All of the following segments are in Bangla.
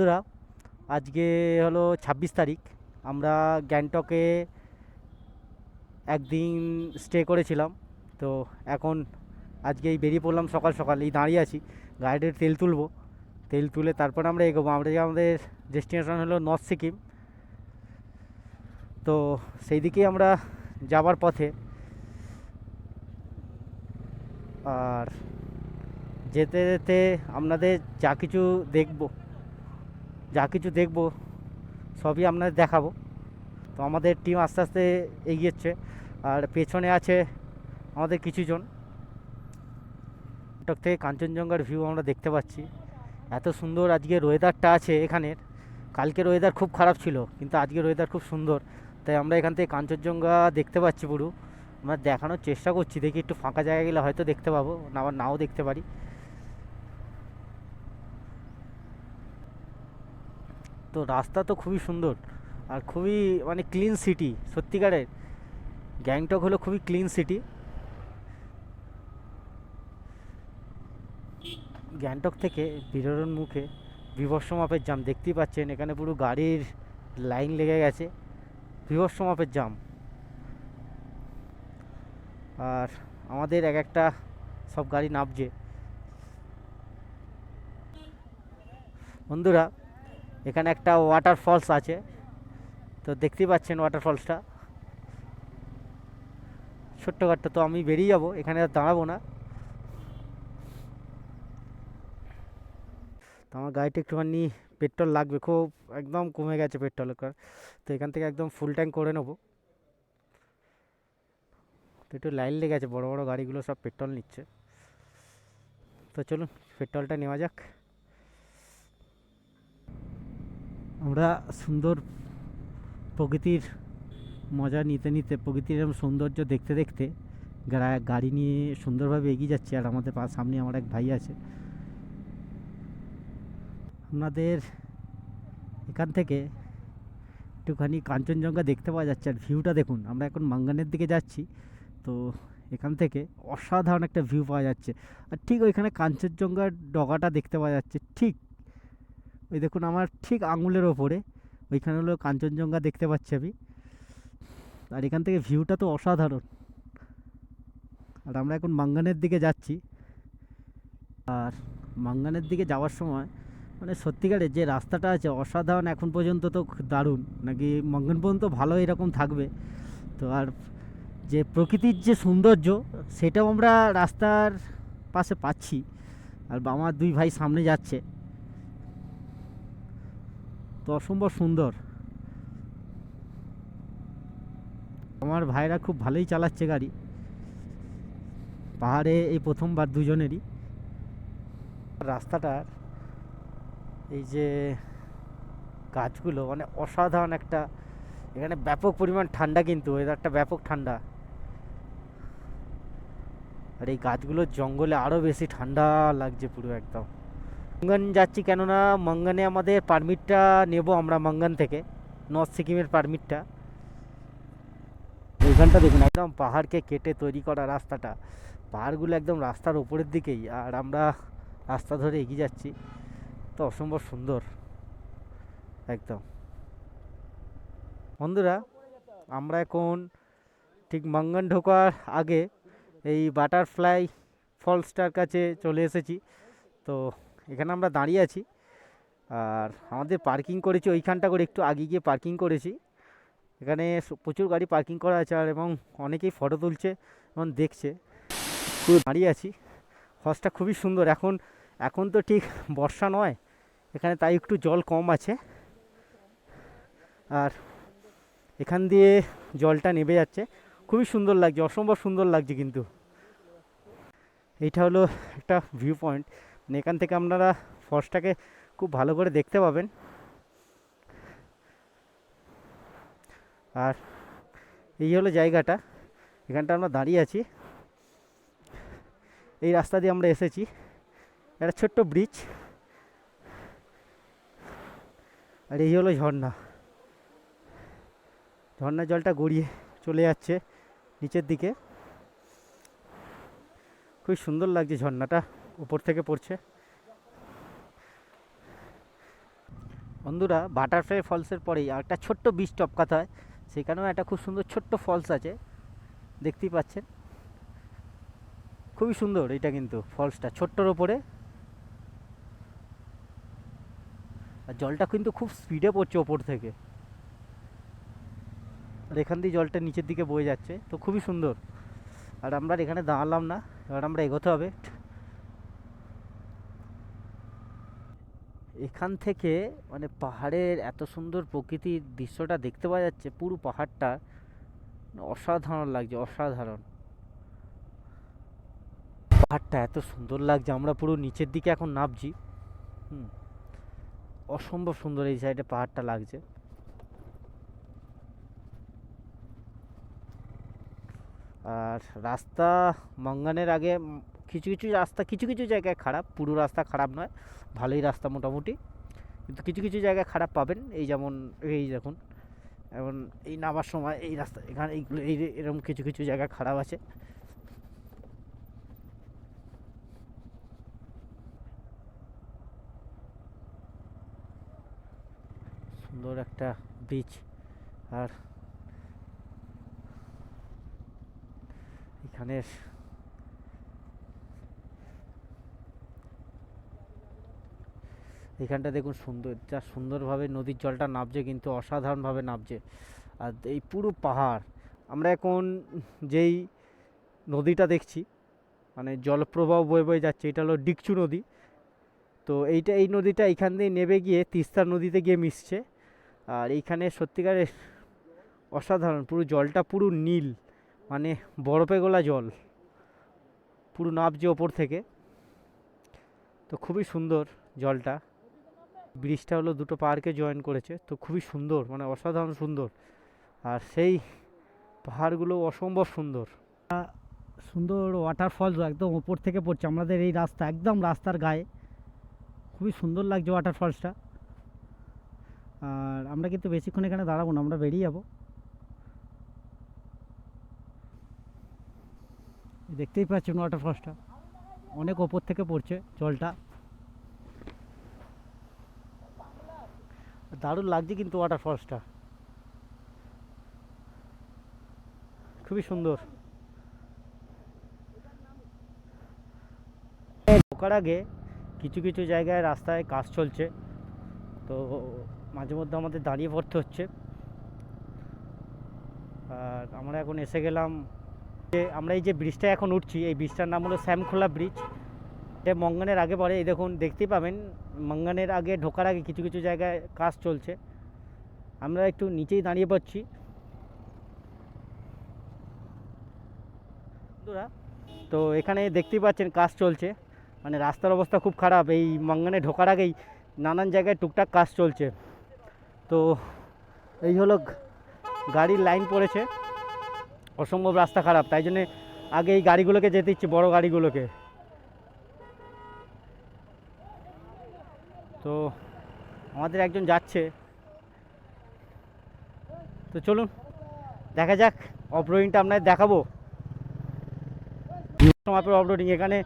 বন্ধুরা, আজকে হলো ছাব্বিশ তারিখ। আমরা গ্যাংটকে একদিন স্টে করেছিলাম। তো এখন আজকে এই বেরিয়ে পড়লাম সকাল সকাল। এই দাঁড়িয়ে আছি, গাড়িতে তেল তুলবো। তেল তুলে তারপর আমরা এগোবো। আমরা আমাদের ডেস্টিনেশন হলো নর্থ সিকিম তো সেই দিকেই আমরা যাবার পথে। আর যেতে যেতে আপনাদের যা কিছু দেখব যা কিছু দেখব, সবই আপনাদের দেখাবো। তো আমাদের টিম আস্তে আস্তে এগিয়েছে, আর পেছনে আছে আমাদের কিছুজন। টক থেকে কাঞ্চনজঙ্ঘার ভিউ আমরা দেখতে পাচ্ছি। এত সুন্দর আজকের ওয়েদারটা আছে এখানের। কালকের ওয়েদার খুব খারাপ ছিল, কিন্তু আজকের ওয়েদার খুব সুন্দর। তাই আমরা এখান থেকে কাঞ্চনজঙ্ঘা দেখতে পাচ্ছি পুরো। আমরা দেখানোর চেষ্টা করছি, দেখি একটু ফাঁকা জায়গা গেলে হয়তো দেখতে পাবো, না আবার নাও দেখতে পারি। তো রাস্তা তো খুবই সুন্দর আর খুবই মানে ক্লিন সিটি সত্যিকারের। গ্যাংটক হলো খুবই ক্লিন সিটি গ্যাংটক থেকে বেরোনোর মুখে বিভৎস মাপের জাম দেখতেই পাচ্ছেন, এখানে পুরো গাড়ির লাইন লেগে গেছে। বিভৎস মাপের জাম আর আমাদের এক একটা সব গাড়ি নামছে। বন্ধুরা এখানে একটা ওয়াটার ফলস আছে। তো দেখতেই পাচ্ছেন ওয়াটার ফলসটা ছোট্টখাট্ট তো আমি বেরিয়ে যাব, এখানে আর দাঁড়াবো না। তো আমার গাড়িটা একটুখানি পেট্রোল লাগবে, খুব একদম কমে গেছে পেট্রোলের কার। তো এখান থেকে একদম ফুল ট্যাঙ্ক করে নেব। তো একটু লাইন লেগে আছে, বড় বড় গাড়িগুলো সব পেট্রোল নিচ্ছে। তো চলুন, পেট্রোলটা নেওয়া যাক। আমরা সুন্দর প্রকৃতির মজা নিতে নিতে, প্রকৃতির সৌন্দর্য দেখতে দেখতে গাড়ি নিয়ে সুন্দরভাবে এগিয়ে যাচ্ছি আর আমাদের সামনে আমার এক ভাই আছে। আপনাদের এখান থেকে একটুখানি কাঞ্চনজঙ্ঘা দেখতে পাওয়া যাচ্ছে আর ভিউটা দেখুন, আমরা এখন মাঙ্গানের দিকে যাচ্ছি। তো এখান থেকে অসাধারণ একটা ভিউ পাওয়া যাচ্ছে। আর ঠিক ওইখানে কাঞ্চনজঙ্ঘার ডগাটা দেখতে পাওয়া যাচ্ছে, ঠিক ওই দেখুন আমার ঠিক আঙুলের ওপরে, ওইখানে হলো কাঞ্চনজঙ্ঘা দেখতে পাচ্ছি আমি। আর এখান থেকে ভিউটা তো অসাধারণ। আর আমরা এখন মাঙ্গানের দিকে যাচ্ছি। আর মাঙ্গানের দিকে যাওয়ার সময় মানে সত্যিকারের যে রাস্তাটা আছে, অসাধারণ এখন পর্যন্ত তো দারুণ। নাকি মাঙ্গান পর্যন্ত ভালো এরকম থাকবে। তো আর যে প্রকৃতির যে সৌন্দর্য, সেটাও আমরা রাস্তার পাশে পাচ্ছি। আর আমার দুই ভাই সামনে যাচ্ছে। তো অসম্ভব সুন্দর। আমার ভাইরা খুব ভালোই চালাচ্ছে গাড়ি। পাহাড়ে এই প্রথমবার দুজনেরই। রাস্তাটার এই যে গাছগুলো মানে অসাধারণ একটা, এখানে ব্যাপক পরিমাণ ঠান্ডা কিন্তু, ওয়েদারটা ব্যাপক ঠান্ডা। আর এই গাছগুলোর জঙ্গলে আরও বেশি ঠান্ডা লাগছে পুরো একদম। মঙ্গান যাচ্ছি কেননা মঙ্গানে আমাদের পারমিটটা নেব আমরা মঙ্গান থেকে নর্থ সিকিমের পারমিটটা ওইখানটা দেখুন, একদম পাহাড়কে কেটে তৈরি করা রাস্তাটা। পাহাড়গুলো একদম রাস্তার ওপরের দিকেই, আর আমরা রাস্তা ধরে এগিয়ে যাচ্ছি। তো অসম্ভব সুন্দর, একদম। বন্ধুরা, আমরা এখন ঠিক মঙ্গন ঢোকার আগে এই বাটারফ্লাই ফলসটার কাছে চলে এসেছি। তো এখানে আমরা দাঁড়িয়ে আছি। আর আমাদের পার্কিং করেছি, ওইখানটা করে একটু আগে গিয়ে পার্কিং করেছি। এখানে প্রচুর গাড়ি পার্কিং করা আছে আর এবং অনেকেই ফটো তুলছে এবং দেখছে। পুরো দাঁড়িয়ে আছি। হসটা খুবই সুন্দর। এখন এখন তো ঠিক বর্ষা নয়, এখানে তাই একটু জল কম আছে। আর এখান দিয়ে জলটা নেমে যাচ্ছে। খুবই সুন্দর লাগছে, অসম্ভব সুন্দর লাগছে কিন্তু। এইটা হলো একটা ভিউ পয়েন্ট এখান থেকে আপনারা ফলসটাকে খুব ভালো করে দেখতে পাবেন। আর এই হলো জায়গাটা, এখানটা আমরা দাঁড়িয়ে আছি। এই রাস্তা দিয়ে আমরা এসেছি, একটা ছোট্ট ব্রিজ। আর এই হলো ঝর্ণা। ঝর্ণার জলটা গড়িয়ে চলে যাচ্ছে নিচের দিকে। খুব সুন্দর লাগছে ঝর্ণাটা। উপর থেকে পড়ছে। বন্ধুরা বাটারফ্লাই ফলসের পরেই আর একটা ছোট্ট বীজ টপকাতে হয়। সেখানেও একটা খুব সুন্দর ছোট্ট ফলস আছে। দেখতেই পাচ্ছেন। খুবই সুন্দর এটা কিন্তু ফলসটা ছোট্টর ওপরে। আর জলটা কিন্তু খুব স্পিডে পড়ছে ওপর থেকে। আর এখান দিয়ে জলটা নিচের দিকে বয়ে যাচ্ছে। তো খুবই সুন্দর। আর আমরা এখানে দাঁড়ালাম না। এবার আমরা এগোতে হবে। এখান থেকে মানে পাহাড়ের এত সুন্দর প্রকৃতির দৃশ্যটা দেখতে পাওয়া যাচ্ছে, পুরো পাহাড়টা অসাধারণ লাগছে, অসাধারণ। পাহাড়টা এত সুন্দর লাগছে, আমরা পুরো নিচের দিকে এখন নামছি। হুম, অসম্ভব সুন্দর এই সাইডে পাহাড়টা লাগছে। আর রাস্তা মঙ্গানের আগে কিছু কিছু রাস্তা, কিছু কিছু জায়গায় খারাপ। পুরো রাস্তা খারাপ নয়, ভালোই রাস্তা মোটামুটি। কিন্তু কিছু কিছু জায়গায় খারাপ পাবেন। এই যেমন, এই দেখুন এখন এই নামার সময় এই রাস্তা, এখানে এইগুলো, এই এরকম কিছু কিছু জায়গা খারাপ আছে। সুন্দর একটা বিচ আর এখানের এখানটা দেখুন সুন্দর, যা সুন্দরভাবে নদীর জলটা নামছে কিন্তু অসাধারণভাবে নামছে। আর এই পুরো পাহাড়, আমরা এখন যেই নদীটা দেখছি মানে জলপ্রবাহ বয়ে বয়ে যাচ্ছে, এটা হলো ডিকচু নদী। তো এইটা, এই নদীটা এইখান দিয়ে নেবে গিয়ে তিস্তা নদীতে গিয়ে মিশছে। আর এইখানে সত্যিকারের অসাধারণ, পুরো জলটা পুরো নীল মানে বরফে গোলা জল, পুরো নামছে ওপর থেকে। তো খুবই সুন্দর জলটা। ব্রিজটা হলো দুটো পাহাড়কে জয়েন করেছে। তো খুবই সুন্দর মানে অসাধারণ সুন্দর। আর সেই পাহাড়গুলো অসম্ভব সুন্দর। সুন্দর ওয়াটারফল একদম ওপর থেকে পড়ছে। আমাদের এই রাস্তা, একদম রাস্তার গায়ে। খুবই সুন্দর লাগছে ওয়াটারফলসটা আর আমরা কিন্তু বেশিক্ষণ এখানে দাঁড়াবো না, আমরা বেরিয়ে যাব। দেখতেই পাচ্ছেন ওয়াটারফলসটা অনেক ওপর থেকে পড়ছে জলটা। দারুণ লাগছে কিন্তু ওয়াটারফলসটা খুবই সুন্দর। ঢোকার আগে কিছু কিছু জায়গায় রাস্তায় কাজ চলছে। তো মাঝে মধ্যে আমাদের দাঁড়িয়ে পড়তে হচ্ছে। আর আমরা এখন এসে গেলাম। যে আমরা এই যে ব্রিজটা এখন উঠছি, এই ব্রিজটার নাম হলো শ্যামখোলা ব্রিজ এটা মঙ্গানের আগে পরে, এই দেখুন, দেখতেই পাবেন, মঙ্গানের আগে ঢোকার আগে কিছু কিছু জায়গায় কাজ চলছে। আমরা একটু নিচেই দাঁড়িয়ে পড়ছি। বন্ধুরা, তো এখানে দেখতেই পাচ্ছেন কাজ চলছে। মানে রাস্তার অবস্থা খুব খারাপ। এই মঙ্গানে ঢোকার আগেই নানান জায়গায় টুকটাক কাজ চলছে। তো এই হলো গাড়ির লাইন পড়েছে। অসম্ভব রাস্তা খারাপ। তাই জন্যে আগে এই গাড়িগুলোকে যেতে ইচ্ছে, বড় গাড়িগুলোকে। তো আমাদের একজন যাচ্ছে। তো চলুন, দেখা যাক অফরোডিংটা আপনাদের দেখাবো। মাপের অফরোডিং এখানে।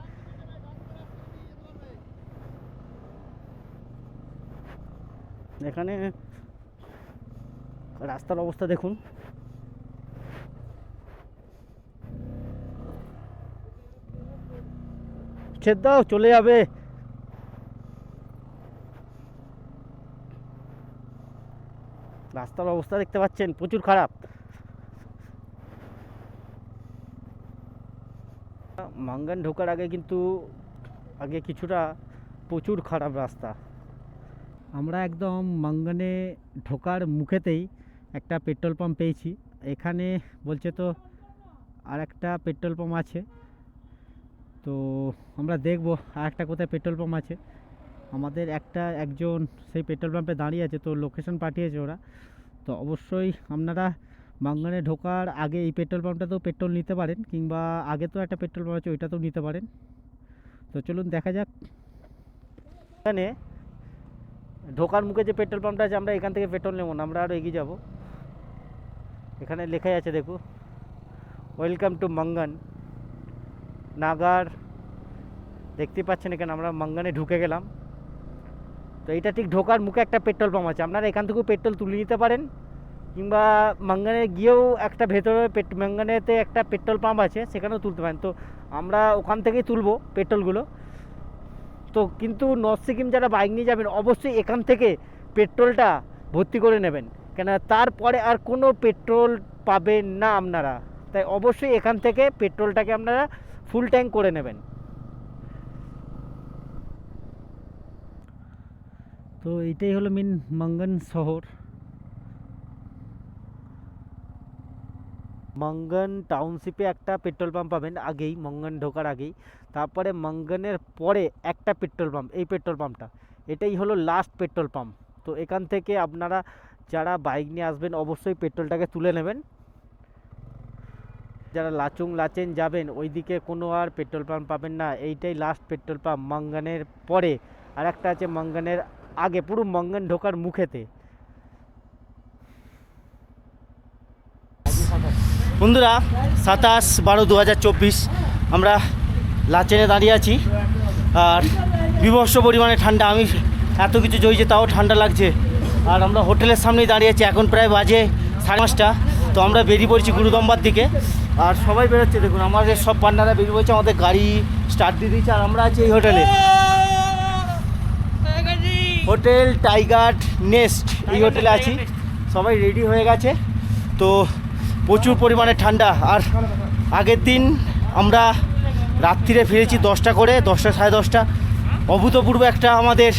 এখানে রাস্তার অবস্থা দেখুন। ছেদ দাও, চলে যাবে। রাস্তার অবস্থা দেখতে পাচ্ছেন, প্রচুর খারাপ। মাঙ্গান ঢোকার আগে কিন্তু, আগে কিছুটা প্রচুর খারাপ রাস্তা। আমরা একদম মাঙ্গানে ঢোকার মুখেতেই একটা পেট্রোল পাম্প পেয়েছি। এখানে বলছে তো আর একটা পেট্রোল পাম্প আছে। তো আমরা দেখব আর একটা কোথায় পেট্রোল পাম্প আছে। আমাদের একটা একজন সেই পেট্রোল পাম্পে দাঁড়িয়ে আছে, তো লোকেশন পাঠিয়েছে ওরা। তো অবশ্যই আপনারা মাঙ্গানে ঢোকার আগে এই পেট্রোল পাম্পটাতেও পেট্রোল নিতে পারেন কিংবা আগে তো একটা পেট্রোল পাম্প আছে, ওইটাতেও নিতে পারেন। তো চলুন দেখা যাক। এখানে ঢোকার মুখে যে পেট্রোল পাম্পটা আছে, আমরা এখান থেকে পেট্রোল নেব না, আমরা আরও এগিয়ে যাব। এখানে লেখাই আছে, দেখো ওয়েলকাম টু মঙ্গন নাগার, দেখতে পাচ্ছেন এখানে, আমরা মঙ্গনে ঢুকে গেলাম। তো এটা ঠিক ঢোকার মুখে একটা পেট্রোল পাম্প আছে। আপনারা এখান থেকেও পেট্রোল তুলে নিতে পারেন, কিংবা মাঙ্গানে গিয়েও একটা ভেতরে মাঙ্গানেতে একটা পেট্রোল পাম্প আছে, সেখানেও তুলতে পারেন। তো আমরা ওখান থেকেই তুলবো পেট্রোলগুলো। তো কিন্তু নর্থ সিকিম যারা বাইক নিয়ে যাবেন, অবশ্যই এখান থেকে পেট্রোলটা ভর্তি করে নেবেন। কেন তারপরে আর কোনো পেট্রোল পাবেন না আপনারা। তাই অবশ্যই এখান থেকে পেট্রোলটাকে আপনারা ফুল ট্যাঙ্ক করে নেবেন। তো এইটাই হলো মেন মঙ্গন শহর। মঙ্গন টাউনশিপে একটা পেট্রোল পাম্প পাবেন আগেই মঙ্গন ঢোকার আগেই। তারপরে মঙ্গনের পরে একটা পেট্রোল পাম্প এই পেট্রোল পাম্পটা এটাই হলো লাস্ট পেট্রোল পাম্প তো এখান থেকে আপনারা যারা বাইক নিয়ে আসবেন, অবশ্যই পেট্রোলটাকে তুলে নেবেন। যারা লাচুং লাচেন যাবেন, ওইদিকে কোনো আর পেট্রোল পাম্প পাবেন না। এইটাই লাস্ট পেট্রোল পাম্প মঙ্গনের পরে। আর একটা আছে মঙ্গনের আগে পুরো মঙ্গন ঢোকার মুখেতে। বন্ধুরা, সাতাশ বারো দু আমরা লাচেনে দাঁড়িয়ে আছি। আর বিভৎস পরিমাণে ঠান্ডা, আমি এত কিছু জইছে তাও ঠান্ডা লাগছে। আর আমরা হোটেলের সামনেই দাঁড়িয়ে আছি, এখন প্রায় বাজে সাড়ে পাঁচটা। তো আমরা বেরিয়ে পড়েছি গুরুদম্বার দিকে। আর সবাই বেরোচ্ছে, দেখুন, আমাদের সব পান্ডারা বেরিয়ে পড়েছে, আমাদের গাড়ি স্টার্ট দিয়ে দিয়েছে, আর আমরা আছি এই হোটেলে। হোটেল টাইগার নেস্ট এই হোটেলে আছি। সবাই রেডি হয়ে গেছে। তো প্রচুর পরিমাণে ঠান্ডা। আর আগের দিন আমরা রাত্রিরে ফিরেছি দশটা করে দশটা সাড়ে দশটা। অভূতপূর্ব একটা আমাদের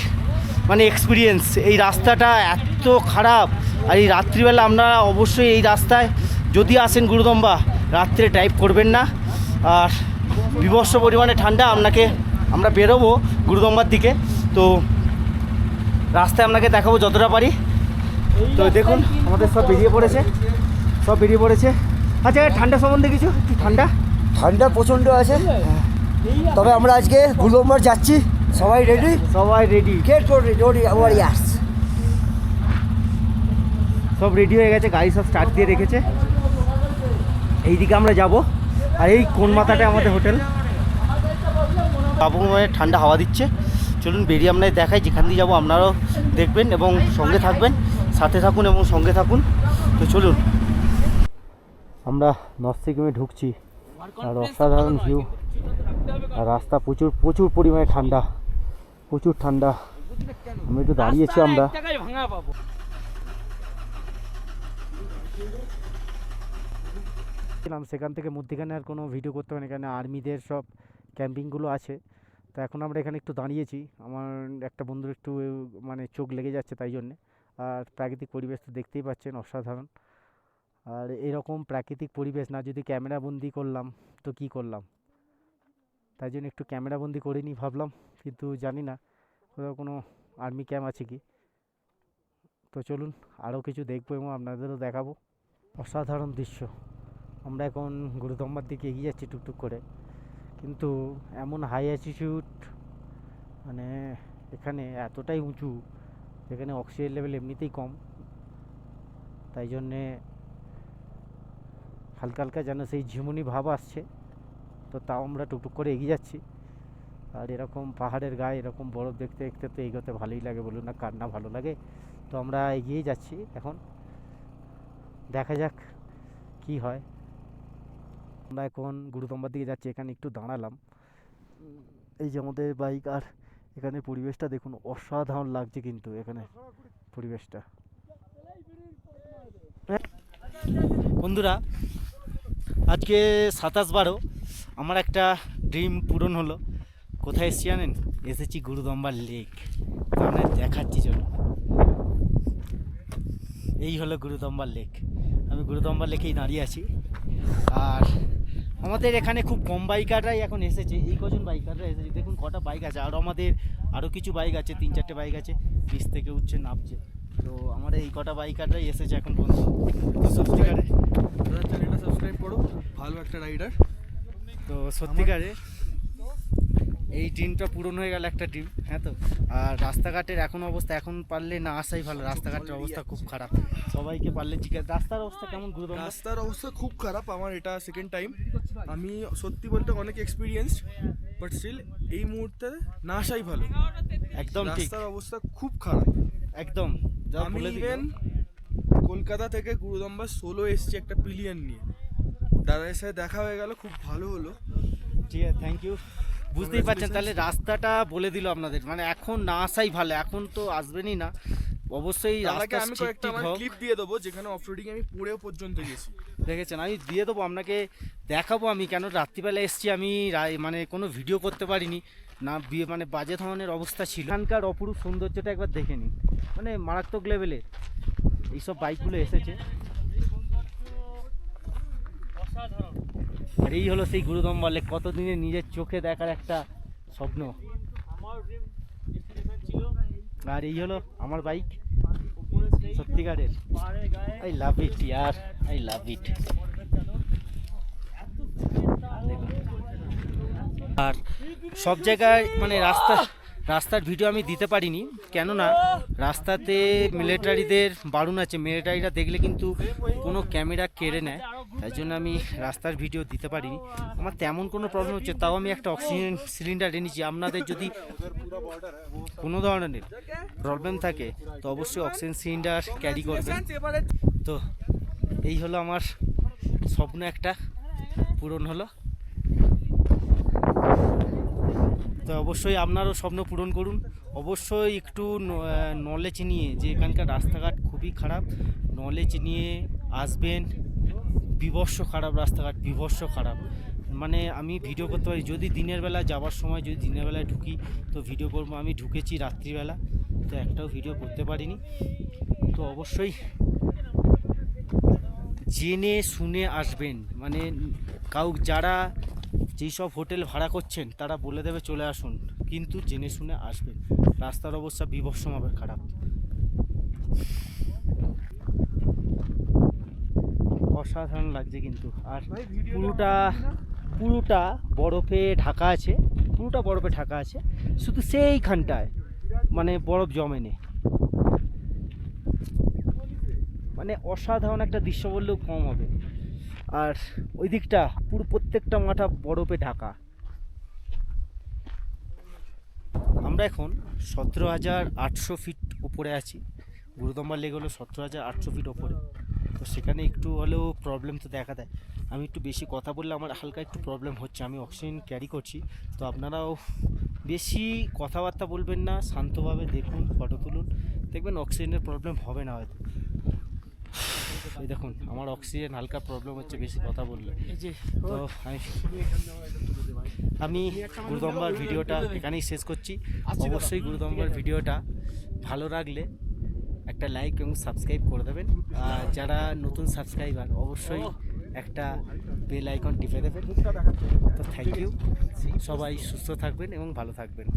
মানে এক্সপিরিয়েন্স এই রাস্তাটা এত খারাপ। আর এই রাত্রিবেলা আপনারা অবশ্যই এই রাস্তায় যদি আসেন গুরুদম্বা রাত্রে ড্রাইভ করবেন না। আর বিভৎস পরিমাণে ঠান্ডা আপনাকে আমরা বেরোবো গুরুদম্বার দিকে। তো রাস্তায় আপনাকে দেখাবো যতটা পারি। তো দেখুন আমাদের সব বেরিয়ে পড়েছে। সব বেরিয়ে পড়েছে। আচ্ছা ঠান্ডা সম্বন্ধে কিছু? কি ঠান্ডা? ঠান্ডা প্রচণ্ড আছে। তবে আমরা আজকে গুলম্বর যাচ্ছি। সবাই রেডি সবাই রেডি গেট ইয়ার্স সব রেডি হয়ে গেছে গাড়ি সব স্টার্ট দিয়ে রেখেছে। এইদিকে আমরা যাব। আর এই কোন মাথাটা আমাদের হোটেল বাবু মানে ঠান্ডা হাওয়া দিচ্ছে। চলুন বেরিয়ে আপনাদের দেখাই যেখান দিয়ে যাব আপনারাও দেখবেন এবং সঙ্গে থাকবেন সাথে থাকুন এবং সঙ্গে থাকুন। তো চলুন। আমরা নর্থ সিকিমে ঢুকছি আর অসাধারণ ভিউ আর রাস্তা প্রচুর প্রচুর পরিমাণে ঠান্ডা প্রচুর ঠান্ডা। আমি একটু দাঁড়িয়েছি আমরা। সেখান থেকে মধ্যিখানে আর কোনো ভিডিও করতে পারিনি এখানে আর্মিদের সব ক্যাম্পিংগুলো আছে। তো এখন আমরা এখানে একটু দাঁড়িয়েছি। আমার একটা বন্ধুর একটু মানে চোখ লেগে যাচ্ছে তাই জন্যে। আর প্রাকৃতিক পরিবেশ তো দেখতেই পাচ্ছেন অসাধারণ। আর এরকম প্রাকৃতিক পরিবেশ না, যদি ক্যামেরা বন্দি করলাম তো কি করলাম? তাই জন্য একটু ক্যামেরা বন্দি করে নিই ভাবলাম, কিন্তু জানি না কোথাও কোনো আর্মি ক্যাম্প আছে কি। তো চলুন আরও কিছু দেখব এবং আপনাদেরও দেখাবো। অসাধারণ দৃশ্য। আমরা এখন গুরুদম্বার দিকে এগিয়ে যাচ্ছি টুকটুক করে। কিন্তু এমন হাই অ্যাটিটিউড মানে এখানে এতটাই উঁচু, যেখানে অক্সিজেন লেভেল এমনিতেই কম। তাই জন্যে হালকা হালকা যেন সেই ঝিমুনি ভাব আসছে। তো তাও আমরা টুকটুক করে এগিয়ে যাচ্ছি। আর এরকম পাহাড়ের গায়ে এরকম বরফ দেখতে দেখতে তো এগোতে ভালোই লাগে বলুন না, কার না ভালো লাগে। তো আমরা এগিয়েই যাচ্ছি এখন। দেখা যাক কি হয়। আমরা এখন গুরুতম্বার দিকে যাচ্ছি, এখানে একটু দাঁড়ালাম। এই যে আমাদের বাইক আর এখানে পরিবেশটা দেখুন, অসাধারণ লাগছে কিন্তু এখানে পরিবেশটা। বন্ধুরা, আজকে সাতাশ বারো, আমার একটা ড্রিম পূরণ হলো। কোথায় এসেছি জানেন? এসেছি গুরুদম্বার লেক আপনার দেখাচ্ছি, চলুন। এই হলো গুরুদম্বার লেক আমি গুরুদম্বার লেকেই দাঁড়িয়ে আছি। আর আমাদের এখানে খুব কম বাইকাররাই এখন এসেছে। এই কজন বাইকাররা এসেছে। দেখুন কটা বাইক আছে। আরও আমাদের আরও কিছু বাইক আছে তিন চারটে বাইক আছে। নিচ থেকে উঠছে নামছে। তো আমাদের এই কটা বাইকাররাই এসেছে এখন বন্ধু। সত্যিকারে চ্যানেলটা সাবস্ক্রাইব করো ভালো একটা রাইডার তো সত্যিকারে এই ড্রিমটা পূরণ হয়ে গেল একটা ড্রিম হ্যাঁ তো? আর রাস্তাঘাটের এখন অবস্থা এখন পারলে না আসাই ভালো রাস্তাঘাটের অবস্থা খুব খারাপ। সবাইকে পারলে জিজ্ঞাসা রাস্তার অবস্থা কেমন গুরুদম রাস্তার অবস্থা খুব খারাপ আমার এটা সেকেন্ড টাইম আমি সত্যি বলতে অনেক এক্সপিরিয়েন্স বাট স্টিল এই মুহূর্তে না আসাই ভালো। একদম রাস্তার অবস্থা খুব খারাপ। একদম যা আমি ইভেন কলকাতা থেকে গুরুদম্বা সোলো এসছি একটা পিলিয়ন নিয়ে। দাদার সাথে দেখা হয়ে গেল খুব ভালো হলো। ঠিক আছে থ্যাংক ইউ বুঝতেই পারছেন তাহলে রাস্তাটা বলে দিল আপনাদের। মানে এখন না আসাই ভালো এখন তো আসবেনই না। অবশ্যই রাস্তা আমি কয়েকটা আমার ক্লিপ দিয়ে দেবো যেখানে অফরোডিং আমি পড়েও পর্যন্ত গেছি। দেখেছেন আমি দিয়ে দেবো আপনাকে দেখাবো আমি কেন রাত্রিবেলা এসছি আমি মানে কোনো ভিডিও করতে পারিনি। না বিয়ে মানে বাজে ধরনের অবস্থা ছিল। এখানকার অপরূপ সৌন্দর্যটা একবার দেখে নিন। মানে মারাত্মক লেভেলের এইসব বাইকগুলো এসেছে। আর এই হলো সেই গুরুদম বলে, কতদিনে নিজের চোখে দেখার একটা স্বপ্ন। আর এই হলো আমার বাইক সত্যিকারের। I love it year I love ইট আর সব জায়গায় মানে রাস্তা রাস্তার ভিডিও আমি দিতে পারিনি, কেননা রাস্তাতে মিলিটারিদের বারণ আছে মিলিটারিরা দেখলে কিন্তু কোনো ক্যামেরা কেড়ে নেয়, তাই জন্য আমি রাস্তার ভিডিও দিতে পারিনি। আমার তেমন কোনো প্রবলেম হচ্ছে, তাও আমি একটা অক্সিজেন সিলিন্ডার এনেছি আপনাদের যদি কোনো ধরনের প্রবলেম থাকে, তো অবশ্যই অক্সিজেন সিলিন্ডার ক্যারি করবেন। তো এই হলো আমার স্বপ্ন একটা, পূরণ হলো। তো অবশ্যই আপনারও স্বপ্ন পূরণ করুন। অবশ্যই একটু নলেজ নিয়ে, যে এখানকার রাস্তাঘাট খুবই খারাপ নলেজ নিয়ে আসবেন বিভৎস খারাপ রাস্তাঘাট বিভৎস খারাপ। মানে আমি ভিডিও করতে পারি, যদি দিনের বেলা যাওয়ার সময় যদি দিনের বেলায় ঢুকি, তো ভিডিও করব, আমি ঢুকেছি রাত্রিবেলা, তো একটাও ভিডিও করতে পারিনি। তো অবশ্যই জেনে শুনে আসবেন মানে কাউ, যারা যেই সব হোটেল ভাড়া করছেন তারা বলে দেবে চলে আসুন। কিন্তু জেনে শুনে আসবেন রাস্তার অবস্থা বিভৎসভাবে খারাপ। অসাধারণ লাগছে কিন্তু। আর পুরোটা পুরোটা বরফে ঢাকা আছে পুরোটা বরফে ঢাকা আছে শুধু সেইখানটায় মানে বরফ জমে নেই মানে অসাধারণ একটা দৃশ্য বললেও কম হবে। আর ওই দিকটা, পুরো প্রত্যেকটা মাথা বরফে ঢাকা। আমরা এখন সতেরো হাজার আটশো ফিট উপরে আছি। গুরুদম্বার লেগ হলো সতেরো হাজার আটশো ফিট ওপরে। তো সেখানে একটু হলেও প্রবলেম তো দেখা দেয়। আমি একটু বেশি কথা বললে আমার হালকা একটু প্রবলেম হচ্ছে। আমি অক্সিজেন ক্যারি করছি। তো আপনারাও বেশি কথাবার্তা বলবেন না, শান্তভাবে দেখুন ফটো তুলুন। দেখবেন অক্সিজেনের প্রবলেম হবে না হয়তো। এই দেখুন আমার অক্সিজেন হালকা প্রবলেম হচ্ছে বেশি কথা বললে। তো আমি আমি গুরুদম্বার ভিডিওটা এখানেই শেষ করছি। অবশ্যই গুরুদম্বার ভিডিওটা ভালো লাগলে একটা লাইক এবং সাবস্ক্রাইব করে দেবেন। আর যারা নতুন সাবস্ক্রাইবার অবশ্যই একটা বেল আইকন টিপে দেবেন। তো থ্যাংক ইউ সবাই সুস্থ থাকবেন এবং ভালো থাকবেন।